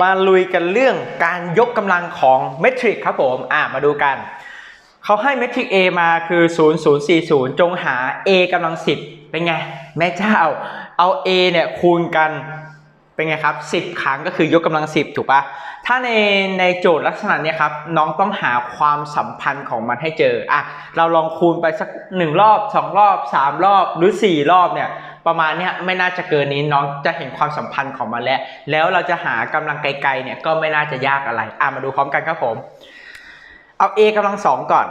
มาลุยกันเรื่องการยกกำลังของเมทริกครับผม อะมาดูกัน เขาให้เมทริก A มาคือ 0040 จงหา A กำลัง 10 เป็นไง แม่เจ้า เอา A เนี่ยคูณกันเป็นไงครับ 10 ครั้งก็คือยกกำลัง 10 ถูกปะถ้าในในโจทย์ลักษณะนี้ครับ น้องต้องหาความสัมพันธ์ของมันให้เจออะเราลองคูณไปสัก 1 รอบ 2 รอบ 3 รอบหรือ 4 รอบเนี่ย ประมาณเนี้ยไม่น่าจะเกินนี้น้องจะเห็นความสัมพันธ์ของมันแล้ว แล้วเราจะหากำลังไกลๆเนี่ยก็ไม่น่าจะยากอะไรอะมาดูพร้อมกันครับผมเอา a กำลังสองก่อน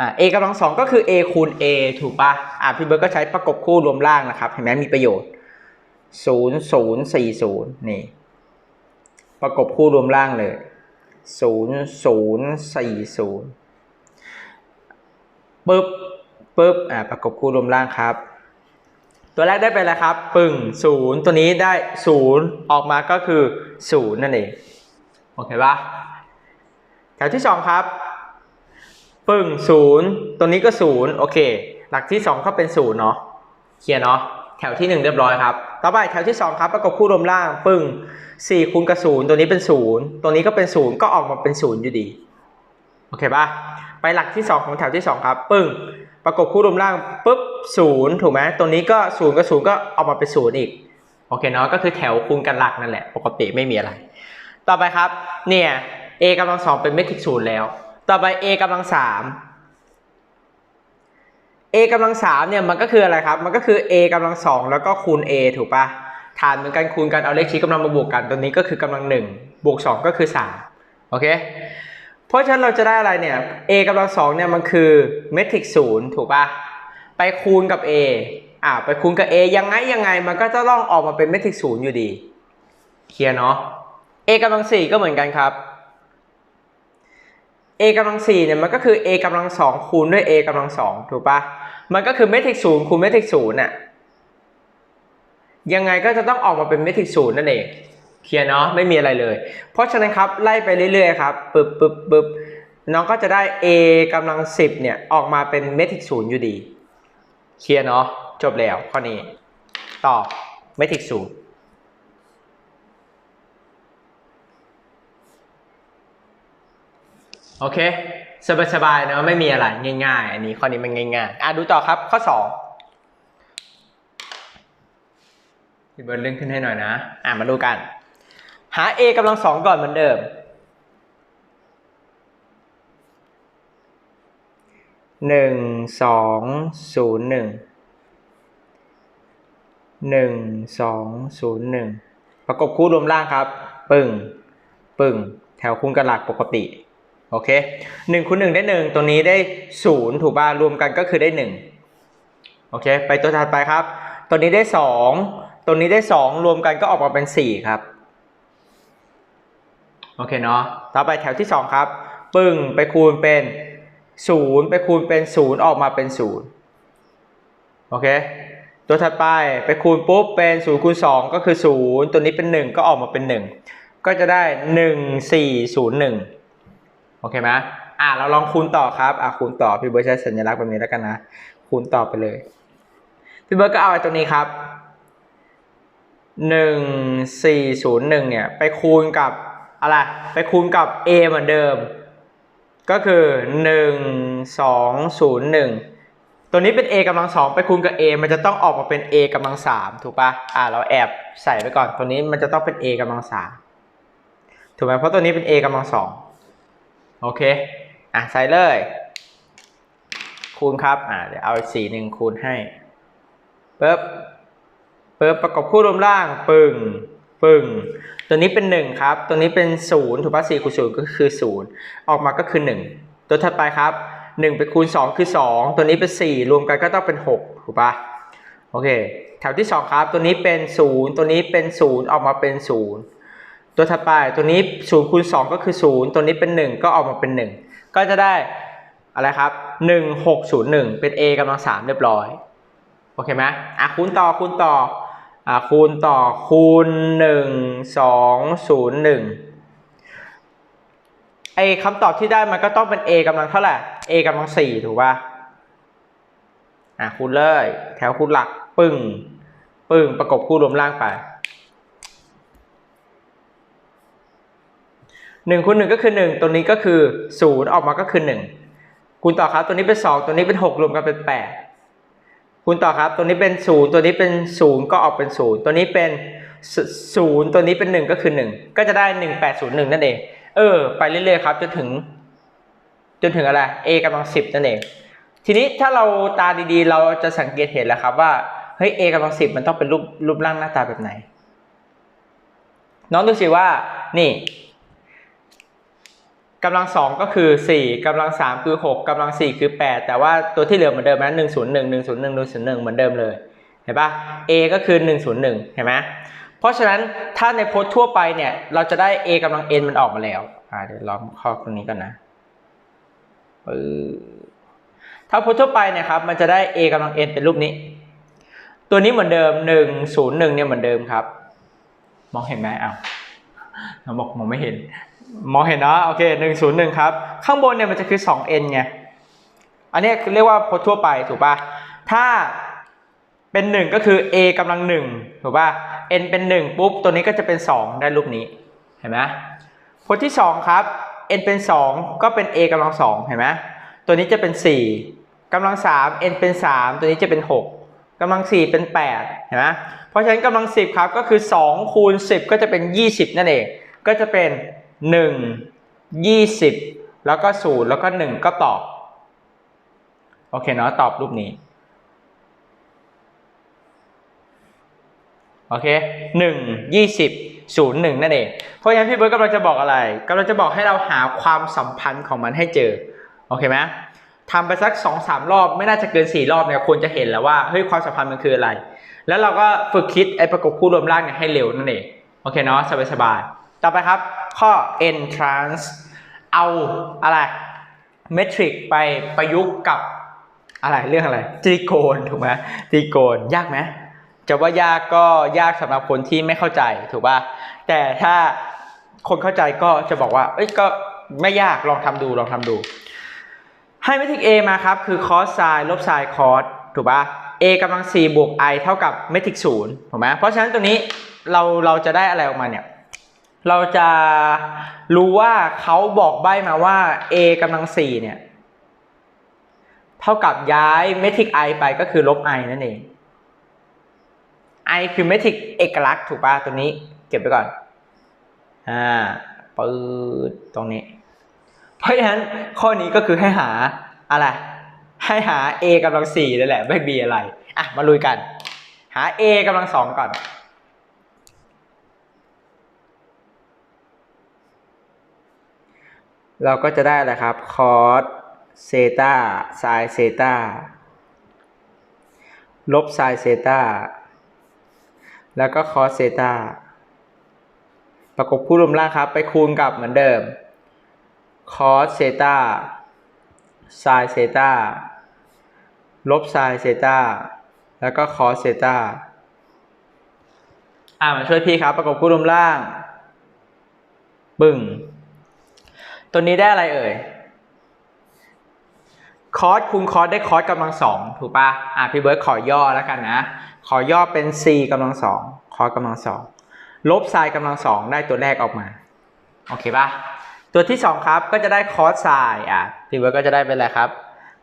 อ่า a กำลังสองก็คือ a คูณ a ถูกปะอ่าพี่เบิร์ดก็ใช้ประกบคู่รวมล่างนะครับ เห็นไหมมีประโยชน์ศูนย์ศูนย์สี่ศูนย์นี่ ประกบคู่รวมล่างเลยศูนย์ศูนย์สี่ศูนย์ปึ๊บ ปึ๊บอ่าประกบคู่รวมล่างครับ ตัวแรกได้ไปแล้วครับปึ่งศูนย์ตัวนี้ได้ศูนย์ออกมาก็คือศูนย์นั่นเองโอเคปะแถวที่สองครับปึ่งศูนย์ตัวนี้ก็ศูนย์โอเค หลักที่สองก็เป็นศูนย์เนาะเคลียร์เนาะแถวที่หนึ่งเรียบร้อยครับ ต่อไปแถวที่สองครับประกบคู่รวมล่างปึ่งสี่คูณกับศูนย์ตัวนี้เป็นศูนย์ตัวนี้ก็เป็นศูนย์ก็ออกมาเป็นศูนย์อยู่ดี โอเคปะไปหลักที่สองของแถวที่สองครับ ปึ่ง ประกบคู่รวมล่างปุ๊บศูนย์ถูกไหมตัวนี้ก็ศูนย์กับศูนย์ก็ออกมาเป็นศูนย์อีก โอเคเนาะก็คือแถวคูณกันหลักนั่นแหละ ปกติไม่มีอะไร ต่อไปครับ เนี่ย a กำลังสองเป็นเมทริกศูนย์แล้ว ต่อไป a กำลังสาม a กำลังสามเนี่ยมันก็คืออะไรครับ มันก็คือ a กำลังสองแล้วก็คูณ a ถูกปะฐานเหมือนกันคูณกันเอาเลขชี้กำลังมาบวกกัน ตัวนี้ก็คือกำลังหนึ่งบวกสองก็คือสามโอเค เพราะฉะนั้นเราจะได้อะไรเนี่ย a กำลังสองเนี่ยมันคือเมทริกศูนย์ถูกปะไปคูณกับ a อ่าไปคูณกับ a ยังไงยังไงมันก็จะต้องออกมาเป็นเมทริกศูนย์อยู่ดีเคลียร์เนาะ a กำลังสี่ก็เหมือนกันครับ a กำลังสี่เนี่ยมันก็คือ a กำลังสองคูณด้วย a กำลังสองถูกปะมันก็คือเมทริกศูนย์คูณเมทริกศูนย์น่ะยังไงก็จะต้องออกมาเป็นเมทริกศูนย์นั่นเอง เคลียร์เนาะไม่มีอะไรเลย เพราะฉะนั้นครับไล่ไปเรื่อยๆครับปึ๊บปึ๊บปึ๊บน้องก็จะได้ a กำลังสิบเนี่ยออกมาเป็นเมทริกศูนย์อยู่ดี เคลียร์เนาะจบแล้วข้อนี้ต่อเมทริกศูนย์โอเค สบายๆเนอะไม่มีอะไรง่าย ๆ อันนี้ข้อนี้มันง่ายๆอะดูต่อครับข้อสองพี่เบิร์ดเลื่อนขึ้นให้หน่อยนะ อะมาดูกัน หา a กำลังสองก่อนเหมือนเดิม หนึ่งสองศูนย์หนึ่ง หนึ่งสองศูนย์หนึ่ง ประกบคู่รวมล่างครับ ปึ่ง ปึ่ง แถวคูณกันหลักปกติ โอเคหนึ่งคูณหนึ่งได้หนึ่ง ตัวนี้ได้ศูนย์ถูกป่ะรวมกันก็คือได้หนึ่ง โอเค ไปตัวถัดไปครับ ตัวนี้ได้สอง ตัวนี้ได้สอง รวมกันก็ออกมาเป็นสี่ครับ โอเคเนาะต่อไปแถวที่สองครับ ปึ้งไปคูณเป็นศูนย์ไปคูณเป็นศูนย์ออกมาเป็นศูนย์โอเค ตัวถัดไปไปคูณปุ๊บเป็นศูนย์คูณสองก็คือศูนย์ตัวนี้เป็นหนึ่งก็ออกมาเป็นหนึ่งก็จะได้หนึ่งสี่ศูนย์หนึ่งโอเคไหมอะเราลองคูณต่อครับอะคูณต่อพี่เบิร์ดใช้สัญลักษณ์แบบนี้แล้วกันนะ คูณต่อไปเลย พี่เบิร์ดก็เอาไอ้ตัวนี้ครับหนึ่งสี่ศูนย์หนึ่งเนี่ยไปคูณกับ อะไรไปคูณกับ a เหมือนเดิม ก็คือหนึ่งสองศูนย์หนึ่งตัวนี้เป็น a กำลังสองไปคูณกับ a มันจะต้องออกมาเป็น a กำลังสามถูกปะอะเราแอบใส่ไปก่อน ตัวนี้มันจะต้องเป็น a กำลังสามถูกไหมเพราะตัวนี้เป็น a กำลังสองโอเคอะใส่เลย คูณครับอะเดี๋ยวเอาอีกสีหนึ่งคูณให้ปึ๊บปึ๊บประกอบคู่รวมล่างปึ่งปึ่ง ตัวนี้เป็นหนึ่งครับ ตัวนี้เป็นศูนย์ถูกป่ะสี่คูณศูนย์ก็คือศูนย์ออกมาก็คือหนึ่งตัวถัดไปครับหนึ่งไปคูณสองคือสองตัวนี้เป็นสี่รวมกันก็ต้องเป็นหกถูกป่ะโอเค แถวที่สองครับ ตัวนี้เป็นศูนย์ตัวนี้เป็นศูนย์ออกมาเป็นศูนย์ตัวถัดไปตัวนี้0คูณ2ก็คือ 0 ตัวนี้เป็น 1 ก็ออกมาเป็น 1 ก็จะได้อะไรครับ 1601 เป็น a กำลัง3เรียบร้อย โอเคไหมอะคูณต่อคูณต่อ คูณต่อคูณ 1 2 0 1ไอคำตอบที่ได้มันก็ต้องเป็น a กำลังเท่าไหร่ a กำลัง 4 ถูกป่ะอะคูณเลย แถวคูณหลักปึ้งปึ้งประกบคู่รวมล่างไปหนึ่งคูณหนึ่งก็คือหนึ่งตัวนี้ก็คือศูนย์ออกมาก็คือหนึ่งคูณต่อครับตัวนี้เป็นสองตัวนี้เป็นหกรวมกันเป็นแปด คูณต่อครับ ตัวนี้เป็นศูนย์ตัวนี้เป็นศูนย์ก็ออกเป็นศูนย์ตัวนี้เป็นศูนย์ตัวนี้เป็นหนึ่งก็คือหนึ่งก็จะได้หนึ่งแปดศูนย์หนึ่งนั่นเอง เออ ไปเรื่อยๆครับ จนถึง จนถึงอะไร a กำลังสิบนั่นเอง ทีนี้ถ้าเราตาดีๆ เราจะสังเกตเห็นแล้วครับว่า เฮ้ย a กำลังสิบมันต้องเป็นรูปรูปร่างหน้าตาแบบไหน น้องดูสิว่า นี่ กำลังสองก็คือสี่กำลังสามคือหกกำลังสี่คือแปดแต่ว่าตัวที่เหลือเหมือนเดิมนะหนึ่งศูนย์หนึ่งหนึ่งศูนย์หนึ่งหนึ่งศูนย์หนึ่งเหมือนเดิมเลยเห็นปะ a ก็คือหนึ่งศูนย์หนึ่งเห็นไหมเพราะฉะนั้นถ้าในโพจน์ทั่วไปเนี่ย เราจะได้ a กำลัง n มันออกมาแล้วเดี๋ยวลองข้าตรงนี้ก่อนนะถ้าโพจน์ทั่วไปเนี่ยครับมันจะได้ a กำลัง n เป็นรูปนี้ ตัวนี้เหมือนเดิมหนึ่งศูนย์หนึ่งเนี่ยเหมือนเดิมครับ มองเห็นไหมอ้าวเราบอกมองไม่เห็น มองเห็นเนาะโอเคหนึ่งศูนย์หนึ่งครับ ข้างบนเนี่ยมันจะคือสอง n ไง อันนี้เรียกว่าโพจน์ทั่วไปถูกปะถ้าเป็นหนึ่งก็คือ a กำลังหนึ่งถูกปะ n เป็นหนึ่งปุ๊บ ตัวนี้ก็จะเป็นสองได้รูปนี้เห็นไหมโพจน์ที่สองครับ n เป็นสองก็เป็น a กำลังสองเห็นไหมตัวนี้จะเป็นสี่กำลังสาม n เป็นสามตัวนี้จะเป็นหกกำลังสี่เป็นแปดเห็นไหมเพราะฉะนั้นกำลังสิบครับก็คือสองคูณสิบก็จะเป็นยี่สิบนั่นเอง ก็จะเป็น หนึ่งยี่สิบแล้วก็ศูนย์แล้วก็หนึ่งก็ตอบ โอเคเนาะตอบรูปนี้ โอเคหนึ่งยี่สิบศูนย์หนึ่งนั่นเอง เพราะฉะนั้นพี่เบิร์ดกำลังจะบอกอะไรกำลังจะบอกให้เราหาความสัมพันธ์ของมันให้เจอ โอเคไหมทำไปสักสองสามรอบไม่น่าจะเกินสี่รอบเนี่ยควรจะเห็นแล้วว่าเฮ้ยความสัมพันธ์มันคืออะไร แล้วเราก็ฝึกคิดไอ้ประกบคู่รวมร่างเนี่ยให้เร็วนั่นเอง โอเคเนาะสบายๆ ต่อไปครับ ข้อ entrance เอาอะไรเมทริกไปประยุกต์กับอะไรเรื่องอะไรตรีโกณถูกไหมตรีโกณยากไหมจะว่ายากก็ยากสำหรับคนที่ไม่เข้าใจถูกป่ะแต่ถ้าคนเข้าใจก็จะบอกว่า เอ้ยก็ไม่ยากลองทำดูลองทำดู ให้เมทริก A มาครับ คือคอสไซน์ลบไซน์คอสถูกป่ะ A กำลัง 4 บวก i เท่ากับเมทริก0ถูกไหมเพราะฉะนั้นตัวนี้เราเราจะได้อะไรออกมาเนี่ย เราจะรู้ว่าเขาบอกใบ้มาว่า a กำลังสี่เนี่ย เท่ากับย้ายเมทริก i ไปก็คือลบ i นั่นเอง i คือเมทริกเอกลักษณ์ถูกป่ะตัวนี้ เก็บไปก่อน อ่าปืดตรงนี้ เพราะฉะนั้นข้อนี้ก็คือให้หาอะไร ให้หา a กำลังสี่นั่นแหละ ไม่ b อะไร อะ มาลุยกัน หา a กำลังสองก่อน เราก็จะได้แหละครับคอสเซตาไซเซตาลบไซเซตาแล้วก็คอสเซตาประกบคู่รวมล่างครับ ไปคูณกับเหมือนเดิมคอสเซตาไซเซตาลบไซเซตาแล้วก็คอสเซตาอ่ามาช่วยพี่ครับ ประกบคู่รวมล่าง บึ้ง ตัวนี้ได้อะไรเอ่ย คอสคูณคอสได้คอสกำลังสองถูกปะอะพี่เบิร์ดขอย่อแล้วกันนะ ขอย่อเป็น c กำลังสองคอสกำลังสองลบไซน์กำลังสองได้ตัวแรกออกมา โอเคปะตัวที่สองครับก็จะได้คอสไซน์อะพี่เบิร์ดก็จะได้เป็นอะไรครับ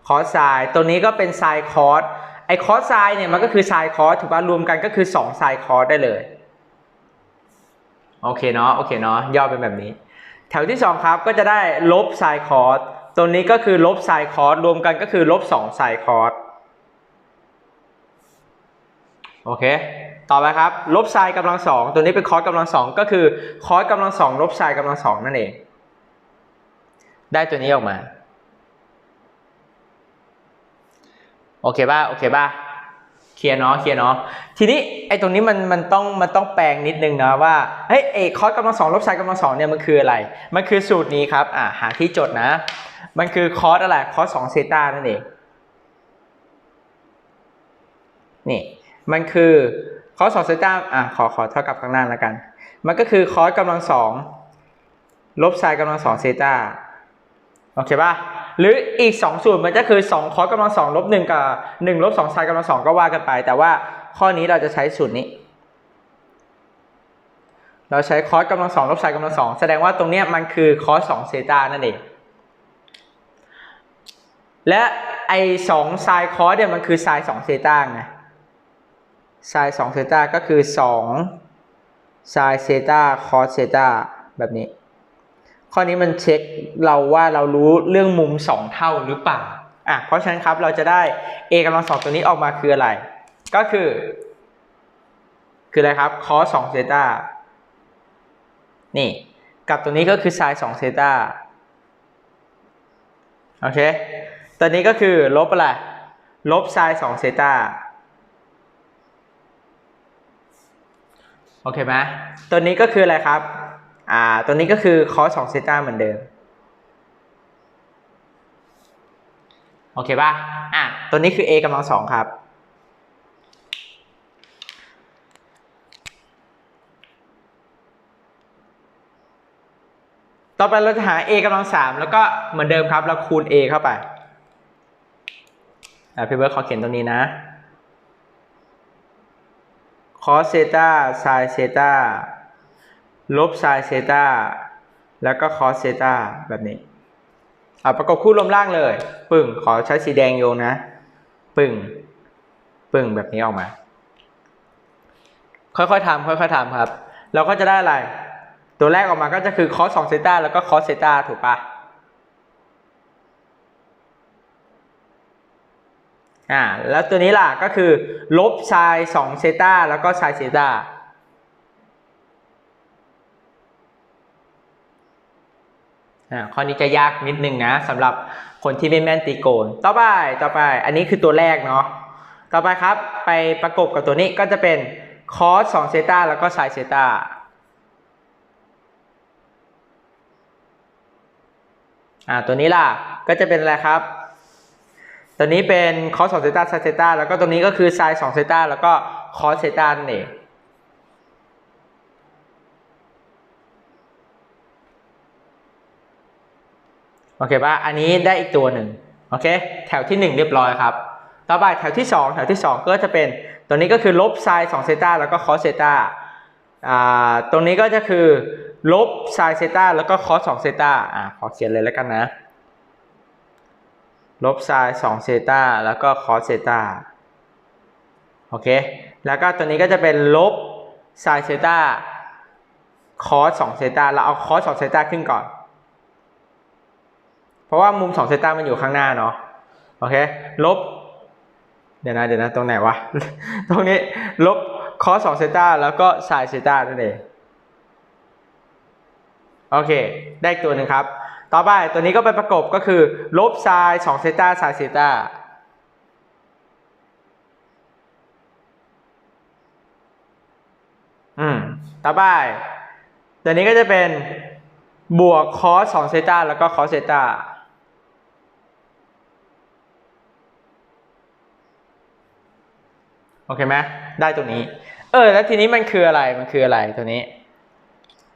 คอสไซน์ตัวนี้ก็เป็นไซน์คอสไอคอสไซน์เนี่ยมันก็คือไซน์คอสถูกปะรวมกันก็คือ2ไซน์คอสได้เลย โอเคเนาะ โอเคเนาะ ย่อเป็นแบบนี้ แถวที่ 2 ครับก็จะได้ลบไซน์คอสตัวนี้ก็คือลบไซน์คอสรวมกันก็คือลบ2ไซน์คอสโอเค ต่อไปครับ ลบไซน์กำลังสองตัวนี้เป็นคอสกำลังสองก็คือคอสกำลังสองลบไซน์กำลังสองนั่นเอง ได้ตัวนี้ออกมา โอเคป่ะ โอเคป่ะ เคลียร์เนาะเคลียร์เนาะทีนี้ไอ้ตรงนี้มันมันต้องมันต้องแปลงนิดนึงนะว่าเฮ้ยเอคอสกำลังสองลบไซน์กำลังสองเนี่ยมันคืออะไร มันคือสูตรนี้ครับอ่าหาที่จดนะ มันคือคอสอะไรคอสสองเซตานั่นเองนี่มันคือคอสสองเซตาอะขอขอเท่ากับข้างหน้าแล้วกัน มันก็คือคอสกำลังสองลบไซน์กำลังสองเซตาโอเคป่ะ หรืออีก 2 สูตรมันก็คือ 2 คอสกำลังสองลบหนึ่งกับ1ลบ2ไซน์กำลังสองก็ว่ากันไป แต่ว่าข้อนี้เราจะใช้สูตรนี้ เราใช้คอสกำลังสองลบไซน์กำลังสองแสดงว่าตรงเนี้ยมันคือคอสสองเซตานั่นเอง และไอสองไซน์คอสเนี่ยมันคือไซน์สองเซตาไงไซน์สองเซตาก็คือสองไซน์เซตาคอสเซตาแบบนี้ ข้อนี้มันเช็คเราว่าเรารู้เรื่องมุม 2 เท่าหรือเปล่าอะเพราะฉะนั้นครับเราจะได้ a กำลังสองตัวนี้ออกมาคืออะไร ก็คือ คืออะไรครับ cos 2เซตานี่ กับตัวนี้ก็คือ sin 2เซตาโอเคตัวนี้ก็คือลบอะไร ลบ sin 2เซตาโอเคไหมตัวนี้ก็คืออะไรครับ อ่าตัวนี้ก็คือ cos 2เซต้าเหมือนเดิม โอเคป่ะอะตัวนี้คือ a กำลังสองครับ ต่อไปเราจะหา a กำลังสามแล้วก็เหมือนเดิมครับเราคูณ a เข้าไปอะพี่เบิร์ดขอเขียนตรงนี้นะ cos เซต้า sin เซต้า ลบ sin เซตาแล้วก็ cos เซตาแบบนี้อะประกบคู่รวมล่างเลย ปึ่งขอใช้สีแดงโยงนะ ปึ่ง ปึ่งแบบนี้ออกมา ค่อยๆทำค่อยๆทำครับ เราก็จะได้อะไร ตัวแรกออกมาก็จะคือ cos 2เซตาแล้วก็ cos เซตาถูกปะอ่าแล้วตัวนี้ล่ะก็คือลบ sin 2เซตาแล้วก็ sin เซตา อ่า ข้อนี้จะยากนิดนึงนะสำหรับคนที่ไม่แม่นตีโกน ต่อไปต่อไป อันนี้คือตัวแรกเนาะต่อไปครับ ไปประกบกับตัวนี้ก็จะเป็น cos 2เซตาแล้วก็ sin เซตาอ่าตัวนี้ล่ะก็จะเป็นอะไรครับ ตัวนี้เป็น cos 2เซตา sin เซตาแล้วก็ตัวนี้ก็คือ sin 2เซตาแล้วก็ cos เซตานั่นเอง โอเคป่ะอันนี้ได้อีกตัวหนึ่งโอเค แถวที่ 1 เรียบร้อยครับ ต่อไปแถวที่ 2 แถวที่ 2 ก็จะเป็นตัวนี้ก็คือลบไซน์2เซตาแล้วก็คอสเซตาอ่าตรงนี้ก็จะคือลบไซน์เซตาแล้วก็คอส2เซตาอ่าขอเขียนเลยแล้วกันนะ ลบไซน์2เซตาแล้วก็คอสเซตาโอเค แล้วก็ตัวนี้ก็จะเป็นลบไซน์เซตาคอส2เซตาเราเอาคอส2เซตาขึ้นก่อน เพราะว่ามุม2เซต้ามันอยู่ข้างหน้าเนาะโอเค ลบ เดี๋ยวนะเดี๋ยวนะตรงไหนวะ ตรงนี้ลบคอส2เซต้าแล้วก็ไซน์เซต้านั่นเองโอเค ได้ตัวหนึ่งครับ ต่อไปตัวนี้ก็ไปประกบก็คือ ลบไซน์2เซต้าไซน์เซต้าอืมต่อไปตัวนี้ก็จะเป็นบวกคอส2เซต้าแล้วก็คอสเซต้า โอเคไหมได้ตรงนี้ เออ แล้วทีนี้มันคืออะไรมันคืออะไรตัวนี้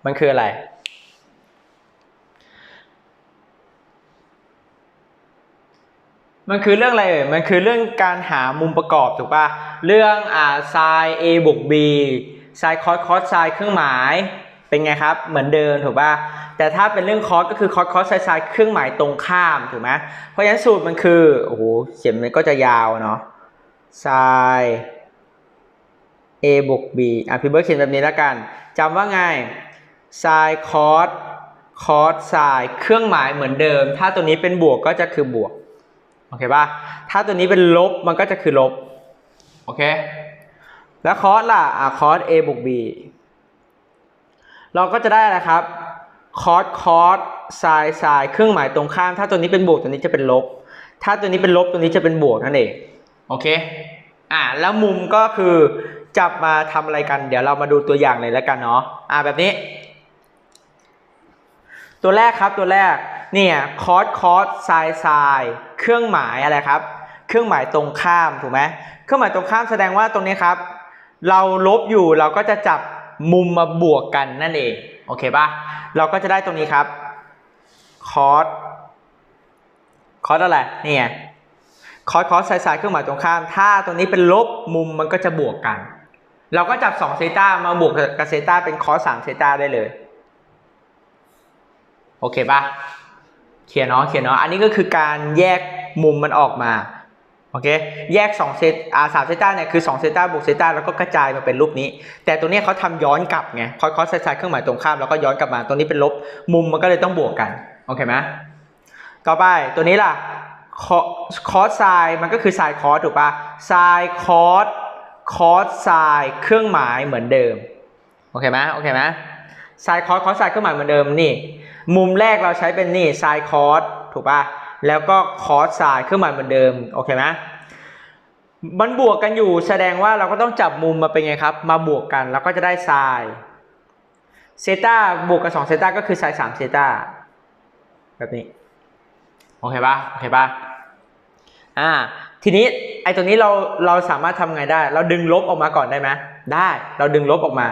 มันคืออะไร มันคือเรื่องอะไรเอ่ยมันคือเรื่องการหามุมประกอบถูกปะเรื่องอ่า sin a บวก b sin cos cos sin เครื่องหมายเป็นไงครับ เหมือนเดิมถูกปะแต่ถ้าเป็นเรื่อง cos ก็คือ cos cos sin sin เครื่องหมายตรงข้ามถูกไหมเพราะฉะนั้นสูตรมันคือ โอ้โหเขียนมันก็จะยาวเนาะ sin a บวก b อะพี่เบิร์ดเขียนแบบนี้แล้วกันจำว่าไง sin cos cos sin เครื่องหมายเหมือนเดิม ถ้าตัวนี้เป็นบวกก็จะคือบวก โอเคป่ะ ถ้าตัวนี้เป็นลบมันก็จะคือลบ โอเค แล้วคอสล่ะ อะคอส a บวก b เราก็จะได้อะไรครับคอสคอสไซน์ไซน์เครื่องหมายตรงข้าม ถ้าตัวนี้เป็นบวกตัวนี้จะเป็นลบ ถ้าตัวนี้เป็นลบตัวนี้จะเป็นบวกนั่นเอง โอเค อะ แล้วมุมก็คือ จับมาทำอะไรกัน เดี๋ยวเรามาดูตัวอย่างเลยแล้วกันเนาะอะแบบนี้ ตัวแรกครับตัวแรกเนี่ยคอสคอสไซไซเครื่องหมายอะไรครับ เครื่องหมายตรงข้ามถูกไหมเครื่องหมายตรงข้ามแสดงว่าตรงนี้ครับ เราลบอยู่เราก็จะจับมุมมาบวกกันนั่นเองโอเคปะเราก็จะได้ตรงนี้ครับคอสคอสอะไรนี่ไงคอสคอสไซไซเครื่องหมายตรงข้าม ถ้าตรงนี้เป็นลบมุมมันก็จะบวกกัน เราก็จับ2เซตามาบวกกับเซตาเป็นคอส3เซตาได้เลย โอเคปะเคลียร์เนาะเคลียร์เนาะอันนี้ก็คือการแยกมุมมันออกมา โอเค แยก2เซตอ่าสามเซตาเนี่ยคือ2เซตาบวกเซตาแล้วก็กระจายมาเป็นรูปนี้ แต่ตัวเนี้ยเขาทำย้อนกลับไงคอสคอสไซน์เครื่องหมายตรงข้ามแล้วก็ย้อนกลับมา ตัวนี้เป็นลบ มุมมันก็เลยต้องบวกกัน โอเคไหมต่อไปตัวนี้ล่ะ คอสไซน์มันก็คือไซน์คอสถูกปะไซน์คอส คอสไซน์เครื่องหมายเหมือนเดิม โอเคไหมโอเคไหมไซน์คอสคอสไซน์เครื่องหมายเหมือนเดิมนี่ มุมแรกเราใช้เป็นนี่ไซน์คอสถูกปะแล้วก็คอสไซน์เครื่องหมายเหมือนเดิม โอเคไหมมันบวกกันอยู่แสดงว่าเราก็ต้องจับมุมมาเป็นไงครับ มาบวกกันแล้วก็จะได้ไซน์เซต้าบวกกับ2เซต้าก็คือไซน์3เซต้าแบบนี้ โอเคปะโอเคปะอ่า ทีนี้ไอ้ตัวนี้เราเราสามารถทำไงได้ เราดึงลบออกมาก่อนได้ไหมได้ เราดึงลบออกมา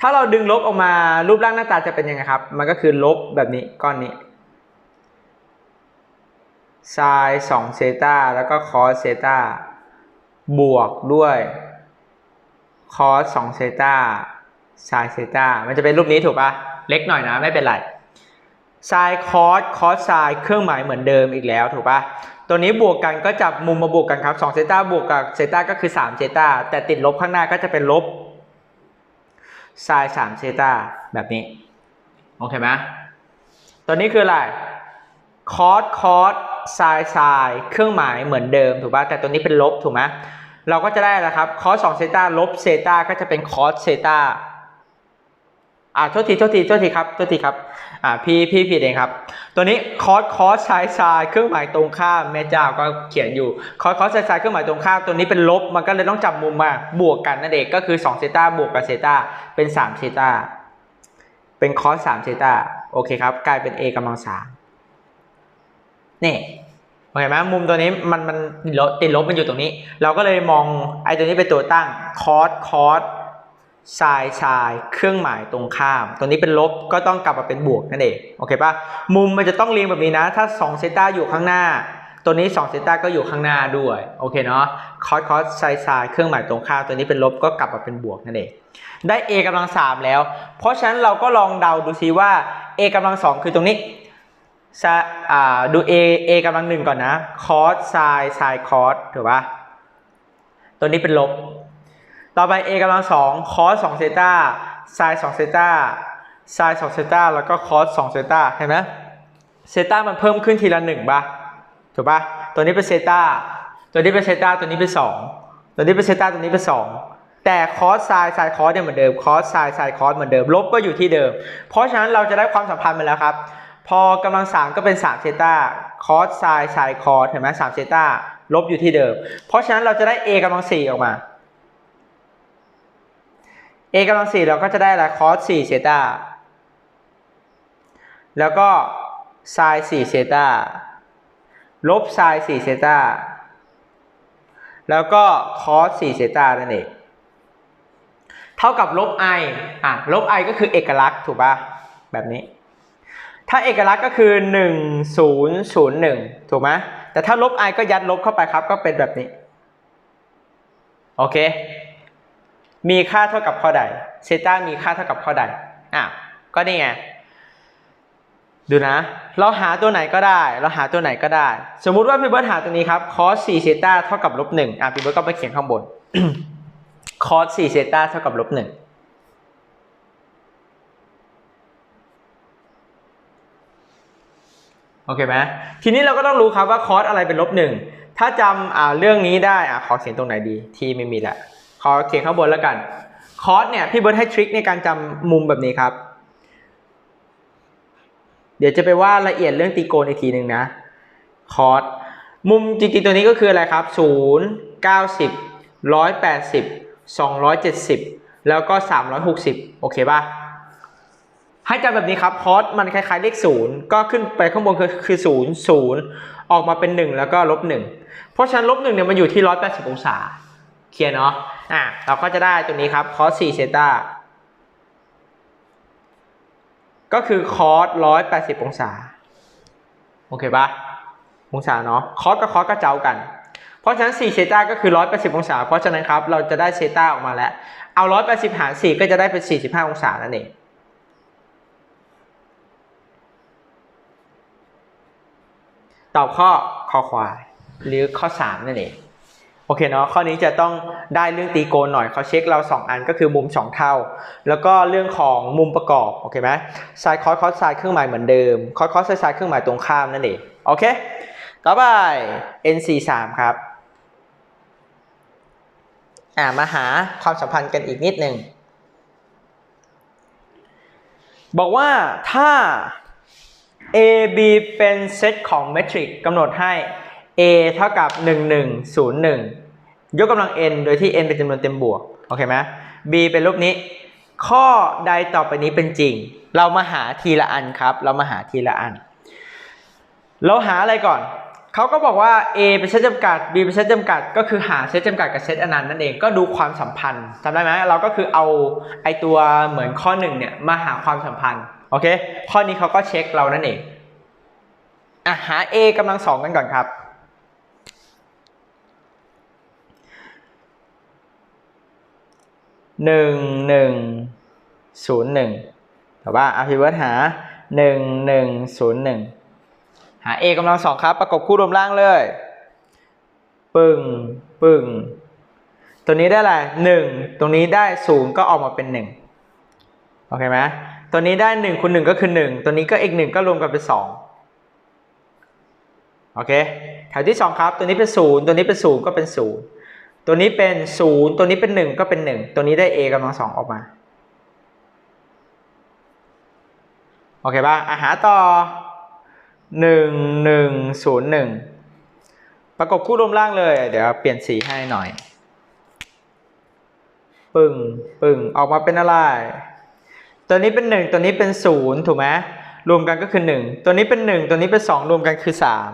ถ้าเราดึงลบออกมารูปร่างหน้าตาจะเป็นยังไงครับ มันก็คือลบแบบนี้ก้อนนี้ไซน์สองเซตาแล้วก็คอสเซตาบวกด้วยคอสสองเซตาไซน์เซตามันจะเป็นรูปนี้ถูกปะเล็กหน่อยนะไม่เป็นไรไซน์คอสคอสไซน์เครื่องหมายเหมือนเดิมอีกแล้วถูกปะ ตัวนี้บวกกันก็จับมุมมาบวกกันครับ2เซต้าบวกกับเซต้าก็คือ3เซต้าแต่ติดลบข้างหน้าก็จะเป็นลบไซน์3เซต้าแบบนี้ โอเคไหมตัวนี้คืออะไรคอสคอสไซน์ไซน์เครื่องหมายเหมือนเดิมถูกปะแต่ตัวนี้เป็นลบถูกไหมเราก็จะได้แล้วครับคอส2เซต้าลบเซต้าก็จะเป็นคอสเซต้า อ่าโทษทีโทษทีโทษทีครับโทษทีครับอ่าพี่พี่ผิดเองครับ ตัวนี้คอสคอสไซน์ไซน์เครื่องหมายตรงข้ามแม่เจ้าก็เขียนอยู่คอสคอสไซน์ไซน์เครื่องหมายตรงข้ามตัวนี้เป็นลบมันก็เลยต้องจับมุมมาบวกกันนั่นเองก็คือ2เซต้าบวกกับเซต้าเป็น3เซต้าเป็นคอส3เซต้าโอเคครับ กลายเป็น a กำลังสามนี่โอเคไหมมุมตัวนี้มันมันลบติดลบมันอยู่ตรงนี้ เราก็เลยมองไอ้ตัวนี้เป็นตัวตั้งคอสคอส ไซน์ไซน์เครื่องหมายตรงข้าม ตัวนี้เป็นลบก็ต้องกลับมาเป็นบวกนั่นเองโอเคปะมุมมันจะต้องเรียงแบบนี้นะ ถ้า2เซต้าอยู่ข้างหน้า ตัวนี้2เซต้าก็อยู่ข้างหน้าด้วยโอเคเนาะคอสคอสไซน์ไซน์เครื่องหมายตรงข้าม ตัวนี้เป็นลบก็กลับมาเป็นบวกนั่นเองได้ a กำลังสามแล้ว เพราะฉะนั้นเราก็ลองเดาดูซิว่า a กำลังสองคือตรงนี้ดู a a กำลังหนึ่งก่อนนะคอสไซน์ไซน์คอสถูกปะตัวนี้เป็นลบ ต่อไป a กำลังสองคอสสองเซตาไซน์สองเซตาไซน์สองเซตาแล้วก็คอสสองเซตาเห็นไหมเซตามันเพิ่มขึ้นทีละหนึ่งปะถูกป่ะตัวนี้เป็นเซตาตัวนี้เป็นเซตาตัวนี้เป็นสองตัวนี้เป็นเซตาตัวนี้เป็นสองแต่คอสไซน์ไซน์คอสเนี่ยเหมือนเดิมคอสไซน์ไซน์คอสเหมือนเดิมลบก็อยู่ที่เดิม เพราะฉะนั้นเราจะได้ความสัมพันธ์มาแล้วครับ พอกำลังสามก็เป็น3เซตาคอสไซน์ไซน์คอสเห็นไหมสามเซตาลบอยู่ที่เดิม เพราะฉะนั้นเราจะได้ a กำลังสี่ออกมา a กำลังสี่เราก็จะได้อะไรคอสสี่เซตาแล้วก็ไซน์สี่เซตาลบไซน์สี่เซตาแล้วก็คอสสี่เซตานั่นเองเท่ากับลบ i อะลบ i ก็คือเอกลักษณ์ถูกป่ะแบบนี้ ถ้าเอกลักษณ์ก็คือ 1 0 0 1 ถูกไหมแต่ถ้าลบ i ก็ยัดลบเข้าไปครับก็เป็นแบบนี้ โอเค มีค่าเท่ากับข้อใดเซต้ามีค่าเท่ากับข้อใดอะก็นี่ไงดูนะ เราหาตัวไหนก็ได้ เราหาตัวไหนก็ได้ สมมุติว่าพี่เบิร์ดหาตัวนี้ครับคอส4เซต้าเท่ากับลบ1อะพี่เบิร์ดก็ไปเขียนข้างบนคอส4เซต้าเท่ากับลบ1โอเคไหมทีนี้เราก็ต้องรู้ครับว่าคอสอะไรเป็นลบหนึ่งถ้าจำเรื่องนี้ได้อ่าขอเขียนตรงไหนดีที่ไม่มีละ ขอเขียนข้างบนแล้วกันคอสเนี่ยพี่เบิร์ดให้ทริคในการจำมุมแบบนี้ครับ เดี๋ยวจะไปว่าละเอียดเรื่องตีโกนอีกทีหนึ่งนะคอสมุมจริงๆตัวนี้ก็คืออะไรครับศูนย์เก้าสิบร้อยแปดสิบสองร้อยเจ็ดสิบแล้วก็สามร้อยหกสิบโอเคป่ะ ให้จำแบบนี้ครับคอสมันคล้ายๆเลขศูนย์ก็ขึ้นไปข้างบนคือคือศูนย์ศูนย์ออกมาเป็นหนึ่งแล้วก็ลบหนึ่งเพราะฉะนั้นลบหนึ่งเนี่ยมันอยู่ที่ร้อยแปดสิบองศา เคลียร์เนาะ อะเราก็จะได้ตัวนี้ครับคอสสี่เซตาก็คือคอสร้อยแปดสิบองศา โอเคปะองศาเนาะคอสกับคอสก็เจ้ากัน เพราะฉะนั้น4เซตาก็คือ 180 องศา เพราะฉะนั้นครับ เราจะได้เซตาออกมาแล้ว เอา 180 หาร 4 ก็จะได้เป็น 45 องศานั่นเองตอบข้อคอควาย หรือข้อ 3 นั่นเอง โอเคเนาะข้อนี้จะต้องได้เรื่องตีโกนหน่อยเขาเช็คเรา 2 อันก็คือมุม 2 เท่า แล้วก็เรื่องของมุมประกอบโอเคไหมไซน์คอสคอสไซน์เครื่องหมายเหมือนเดิมคอสคอสไซน์ไซน์เครื่องหมายตรงข้ามนั่นเองโอเค ต่อไป NC3 ครับอ่ามาหาความสัมพันธ์กันอีกนิดหนึ่งบอกว่าถ้า A B เป็นเซตของเมทริกกำหนดให้ A เท่ากับ 1101 ยกกำลัง n โดยที่ n เป็นจำนวนเต็มบวก โอเคไหม B เป็นรูปนี้ ข้อใดต่อไปนี้เป็นจริง เรามาหาทีละอันครับ เรามาหาทีละอัน เราหาอะไรก่อน เขาก็บอกว่า A เป็นเซตจำกัด B เป็นเซตจำกัด ก็คือหาเซตจำกัดกับเซตอนันต์นั่นเอง ก็ดูความสัมพันธ์จำได้ไหมเราก็คือเอาไอตัวเหมือนข้อหนึ่งเนี่ยมาหาความสัมพันธ์ โอเค ข้อนี้เขาก็เช็คเรานั่นเองอะหา A กำลังสองกันก่อนครับ หนึ่งหนึ่งศูนย์หนึ่งแต่ว่าอาพิวัตหาหนึ่งหนึ่งศูนย์หนึ่งหา a กำลังสองครับ ประกบคู่รวมล่างเลย ปึ้งปึ้งตัวนี้ได้อะไรหนึ่งตรงนี้ได้ศูนย์ก็ออกมาเป็นหนึ่งโอเคไหมตัวนี้ได้หนึ่งคูณหนึ่งก็คือหนึ่งตัวนี้ก็อีกหนึ่งก็รวมกันเป็นสองโอเคแถวที่สองครับ ตัวนี้เป็นศูนย์ตัวนี้เป็นศูนย์ก็เป็นศูนย์ ตัวนี้เป็นศูนย์ตัวนี้เป็นหนึ่งก็เป็นหนึ่งตัวนี้ได้ a กำลังสองออกมา โอเคป่ะอาหาต่อหนึ่งหนึ่งศูนย์หนึ่งประกบคู่รวมล่างเลย เดี๋ยวเปลี่ยนสีให้หน่อย ปึ้งปึ้งออกมาเป็นอะไร ตัวนี้เป็นหนึ่งตัวนี้เป็นศูนย์ถูกไหมรวมกันก็คือหนึ่งตัวนี้เป็นหนึ่งตัวนี้เป็นสองรวมกันคือสาม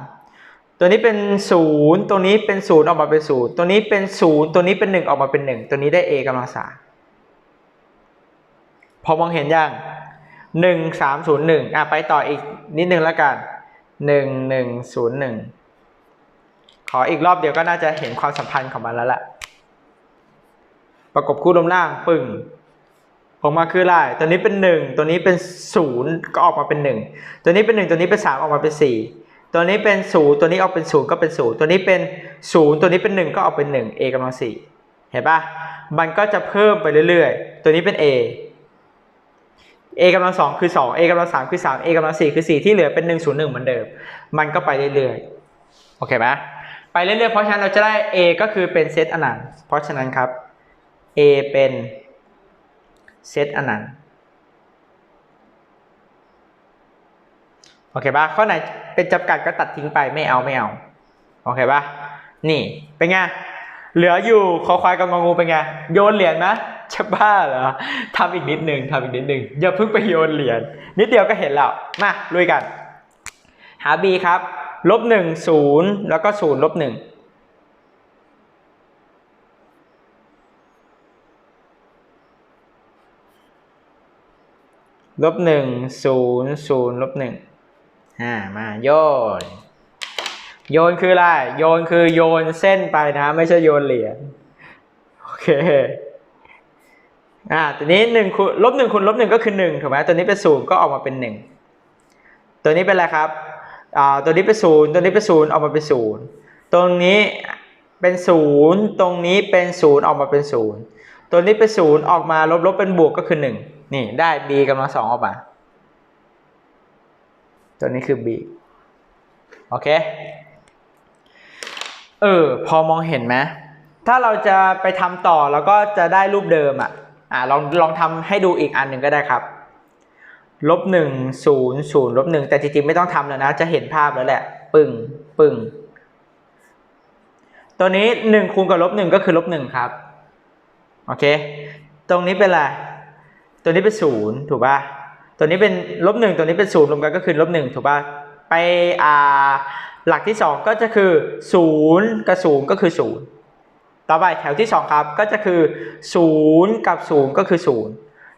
ตัวนี้เป็นศูนย์ตัวนี้เป็นศูนย์ออกมาเป็นศูนย์ตัวนี้เป็นศูนย์ตัวนี้เป็นหนึ่งออกมาเป็นหนึ่งตัวนี้ได้ a กำลังสามพอมองเห็นยังหนึ่งสามศูนย์หนึ่งอะไปต่ออีกนิดนึงแล้วกันหนึ่งหนึ่งศูนย์หนึ่งขออีกรอบเดียวก็น่าจะเห็นความสัมพันธ์ของมันแล้วแหละประกบคู่รวมล่างปึ้งออกมาคืออะไรตัวนี้เป็นหนึ่งตัวนี้เป็นศูนย์ก็ออกมาเป็นหนึ่งตัวนี้เป็นหนึ่งตัวนี้เป็นสามออกมาเป็นสี่ ตัวนี้เป็นศูนย์ตัวนี้ออกเป็นศูนย์ก็เป็นศูนย์ตัวนี้เป็นศูนย์ตัวนี้เป็นหนึ่งก็ออกเป็นหนึ่ง a กำลังสี่เห็นปะมันก็จะเพิ่มไปเรื่อยๆ ตัวนี้เป็น a a กำลังสองคือสอง a กำลังสามคือสาม a กำลังสี่คือสี่ที่เหลือเป็นหนึ่งศูนย์หนึ่งเหมือนเดิม มันก็ไปเรื่อยๆ โอเคไหมไปเรื่อยๆ เพราะฉะนั้นเราจะได้ a ก็คือเป็นเซตอนันต์ เพราะฉะนั้นครับ a เป็นเซตอนันต์ โอเคป่ะข้อไหนเป็นจำกัดก็ตัดทิ้งไปไม่เอาไม่เอา โอเคป่ะนี่เป็นไง เหลืออยู่คอควายกับงองูเป็นไง โยนเหรียญไหมจะบ้าเหรอทำอีกนิดหนึ่งทำอีกนิดหนึ่งอย่าเพิ่งไปโยนเหรียญนิดเดียวก็เห็นแล้ว มาลุยกัน หา b ครับลบหนึ่งศูนย์แล้วก็ศูนย์ลบหนึ่งลบหนึ่งศูนย์ศูนย์ลบหนึ่ง อ่ามาโยน โยนคืออะไร โยนคือโยนเส้นไปนะ ไม่ใช่โยนเหรียญโอเคอ่าตัวนี้หนึ่งคูณลบหนึ่งคูณลบหนึ่งก็คือหนึ่งถูกไหมตัวนี้เป็นศูนย์ก็ออกมาเป็นหนึ่งตัวนี้เป็นอะไรครับอ่าตัวนี้เป็นศูนย์ตัวนี้เป็นศูนย์ออกมาเป็นศูนย์ตรงนี้เป็นศูนย์ตรงนี้เป็นศูนย์ออกมาเป็นศูนย์ตัวนี้เป็นศูนย์ออกมาลบลบเป็นบวกก็คือหนึ่งนี่ได้ b กำลังสองออกมา ตัวนี้คือ b โอเค เออ พอมองเห็นไหมถ้าเราจะไปทำต่อแล้วก็จะได้รูปเดิมอะ อ่าลองลองทำให้ดูอีกอันหนึ่งก็ได้ครับ ลบหนึ่งศูนย์ศูนย์ลบหนึ่งแต่จริงๆไม่ต้องทำแล้วนะ จะเห็นภาพแล้วแหละ ปึ้งปึ้งตัวนี้หนึ่งคูณกับลบหนึ่งก็คือลบหนึ่งครับ โอเค ตรงนี้เป็นอะไร ตัวนี้เป็นศูนย์ถูกป่ะ ตัวนี้เป็นลบหนึ่งตัวนี้เป็นศูนย์รวมกันก็คือลบหนึ่งถูกป่ะไปอ่าหลักที่สองก็จะคือศูนย์กับศูนย์ก็คือศูนย์ต่อไปแถวที่สองครับก็จะคือศูนย์กับศูนย์ก็คือศูนย์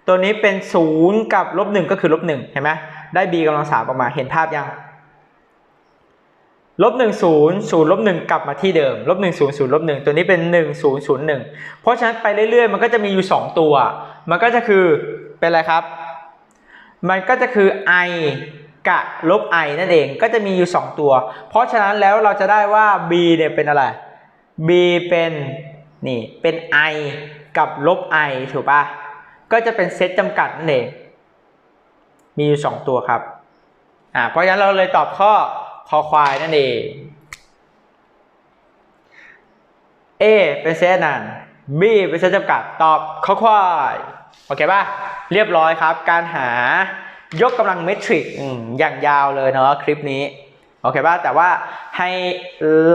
ตัวนี้เป็นศูนย์กับลบหนึ่งก็คือลบหนึ่งเห็นไหมได้ b กำลังสามออกมาเห็นภาพยังลบหนึ่งศูนย์ศูนย์ลบหนึ่งกลับมาที่เดิมลบหนึ่งศูนย์ศูนย์ลบหนึ่งตัวนี้เป็นหนึ่งศูนย์ศูนย์หนึ่งเพราะฉะนั้นไปเรื่อยๆ มันก็จะมีอยู่สองตัว มันก็จะคือเป็นอะไรครับ มันก็จะคือ i กะลบ i นั่นเองก็จะมีอยู่ 2 ตัว เพราะฉะนั้นแล้วเราจะได้ว่า b เนี่ยเป็นอะไร b เป็นนี่เป็น i กับลบ i ถูกปะก็จะเป็นเซตจำกัดนั่นเอง มีอยู่ 2 ตัวครับอ่าเพราะฉะนั้นเราเลยตอบข้อคอควายนั่นเอง A เป็นเซตนั้น B เป็นเซตจำกัดตอบข้อควาย โอเคป่ะ เรียบร้อยครับ การหายกกำลังเมทริกอย่างยาวเลยเนาะคลิปนี้โอเคป่ะแต่ว่าให้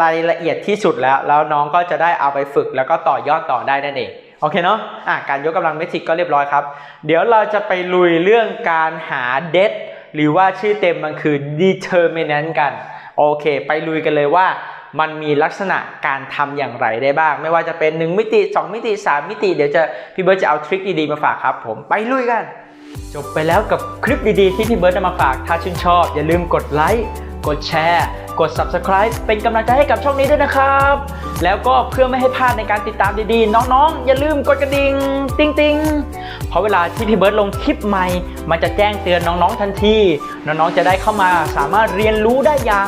รายละเอียดที่สุดแล้ว แล้วน้องก็จะได้เอาไปฝึกแล้วก็ต่อยอดต่อได้นั่นเองโอเคเนาะอะการยกกำลังเมทริกก็เรียบร้อยครับ เดี๋ยวเราจะไปลุยเรื่องการหาเด t หรือว่าชื่อเต็มมันคือ determinant กัน โอเค ไปลุยกันเลยว่า มันมีลักษณะการทำอย่างไรได้บ้าง ไม่ว่าจะเป็น 1 มิติ 2 มิติ 3 มิติ เดี๋ยวจะพี่เบิร์ตจะเอาทริคดีๆมาฝากครับผมไปลุยกัน จบไปแล้วกับคลิปดีๆที่พี่เบิร์ตนำมาฝากถ้าชื่นชอบ อย่าลืมกดไลค์กดแชร์ กด Subscribe เป็นกำลังใจให้กับช่องนี้ด้วยนะครับ แล้วก็เพื่อไม่ให้พลาดในการติดตามดีๆ น้องๆ อย่าลืมกดกระดิ่งติ๊งติ๊งๆเพราะเวลาที่พี่เบิร์ตลงคลิปใหม่ มันจะแจ้งเตือนน้องๆทันที น้องๆ จะได้เข้ามาสามารถเรียนรู้ได้อย่าง